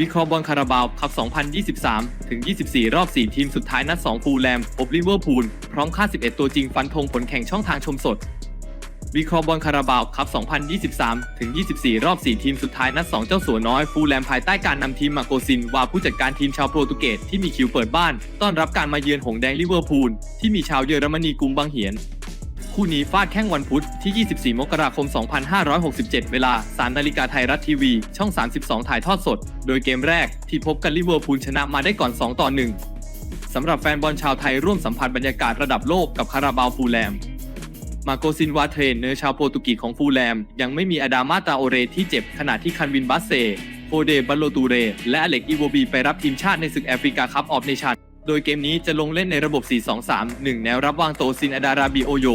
วิเคราะห์บอลคาราบาวคัพ2023 ถึง 24 รอบ 4 ทีมสุดท้ายนัด 2 ฟูลแลมพบลิเวอร์พูล พร้อมค่า 11 ตัวจริงฟันธงผลแข่งช่องทางชมสด วิเคราะห์บอลคาราบาวคัพ2023 ถึง 24 รอบ 4 ทีมสุดท้ายนัด 2 เจ้าสัวน้อย ฟูลแลมภายใต้การนำทีมมาโกซิน วาผู้จัดการทีมชาวโปรตุเกสที่มีคิวเปิดบ้าน ต้อนรับการมาเยือนหงแดงลิเวอร์พูลที่มีชาวเยอรมนีกรุงบังเหียน คู่นี้ฟาดแข้งวันพุธที่ 24 มกราคม 2567 เวลา 3 นาฬิกาไทยรัฐทีวี ช่อง 32 ถ่ายทอดสด โดยเกมแรกที่พบกันลิเวอร์พูลชนะมาได้ก่อน 2 ต่อ 1 สำหรับแฟนบอลชาวไทยร่วมสัมผัสบรรยากาศระดับโลกกับคาราบาวฟูลแลม มาโกซินวาเทรนเนอร์ชาวโปรตุกสของฟูลแลม ยังไม่มีอาดามาตาโอเรที่เจ็บขณะที่คันวินบัสเซโฟเดบัลโลตูเร และอเล็กอีโวบีไปรับทีมชาติในศึกแอฟริกาคัพออฟเนชั่นโดยเกมนี้จะลงเล่นในระบบ 4-2-3 1 แนวรับวางโตซินอดาราบิโอโย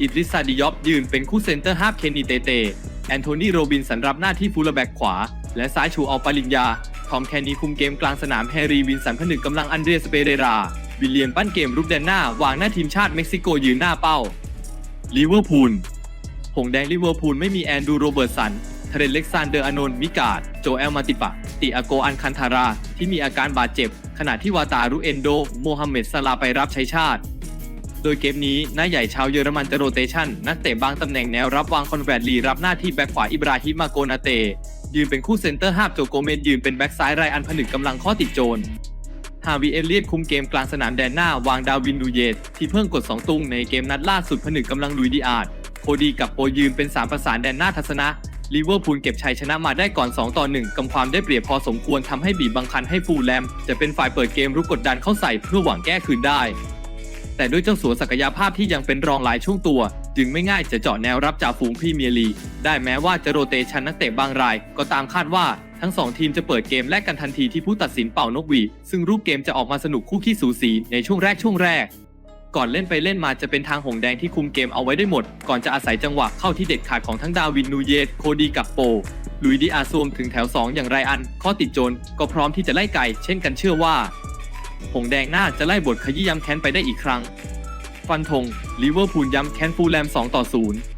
อิดริซาดิยอฟยืนเป็นคู่เซนเตอร์ฮาฟเคนนีเตเต แอนโทนีโรบินสันรับหน้าที่ฟูลแบ็กขวา และซ้ายชูอัลปาลินยาทอมแคนนีคุมเกมกลางสนามแฮร์รี่วินสันผนึกกำลังอันเดรสเปเรรา วิลเลียมปั้นเกมรุกแดนหน้าวางหน้าทีมชาติเม็กซิโกยืนหน้าเป้าลิเวอร์พูลหงแดงลิเวอร์พูลไม่มีแอนดูโรเบิร์ตสันเทเรนเล็กซานเดอร์อานนท์มิกาดโจเอลมาติปะ ติอาโกอันคันทารา ที่มีอาการบาดเจ็บ ขณะที่วาตารุเอนโด โมฮัมเหม็ดซาลาไปรับใช้ชาติ โดยเกมนี้น้าใหญ่ชาวเยอรมันจะโรเตชันนักเตะบางตำแหน่งแนวรับวางคอนแวร์ตลีรับหน้าที่แบ็คขวาอิบราฮิมมาโกนาเต ยืนเป็นคู่เซนเตอร์ฮาบโจโกเมนยืนเป็นแบ็คซ้ายไรอันผนึกกำลังข้อติดโจรฮาวิเอเลียตคุมเกมกลางสนามแดนหน้าวางดาวินดูเยตที่เพิ่งกด 2 ตุงในเกมนัดล่าสุดผนึกกำลังลุยดีอาร์ดโคดีกับโปยืนเป็น3ประสานแดนหน้าทัศนะลิเวอร์พูลเก็บชัยชนะมาได้ก่อน 2 ต่อ 1กำความได้เปรียบพอสมควรทำให้บีบบังคันให้ฟูลแลม จะเป็นฝ่ายเปิดเกมรุกกดดันเข้าใส่เพื่อหวังแก้คืนได้ แต่ด้วยเจ้าสัวศักยภาพที่ยังเป็นรองหลายช่วงตัว จึงไม่ง่ายจะเจาะแนวรับจ่าฝูงพรีเมียร์ลีกได้แม้ว่าจะโรเตชันนักเตะบางราย ก็ตามคาดว่าทั้งสองทีมจะเปิดเกมแลกกันทันทีที่ผู้ตัดสินเป่านกหวีดซึ่งรูปเกมจะออกมาสนุกคู่ขี้สูสีในช่วงแรกช่วงแรก ก่อนเล่นไปเล่นมาจะเป็นทางหงแดงที่คุมเกมเอาไว้ได้หมด ก่อนจะอาศัยจังหวะเข้าที่เด็ดขาดของทั้งดาวินนูเยสโคดีกับโปลุยดิอาซูมถึงแถว 2 อย่างไรอัน ข้อติดโจรก็พร้อมที่จะไล่ไก่เช่นกันเชื่อว่า หงแดงน่าจะไล่บทขยี้ย้ำแค้นไปได้อีกครั้ง ฟันธงลิเวอร์พูลย้ำแค้นฟูลแลม 2 ต่อ 0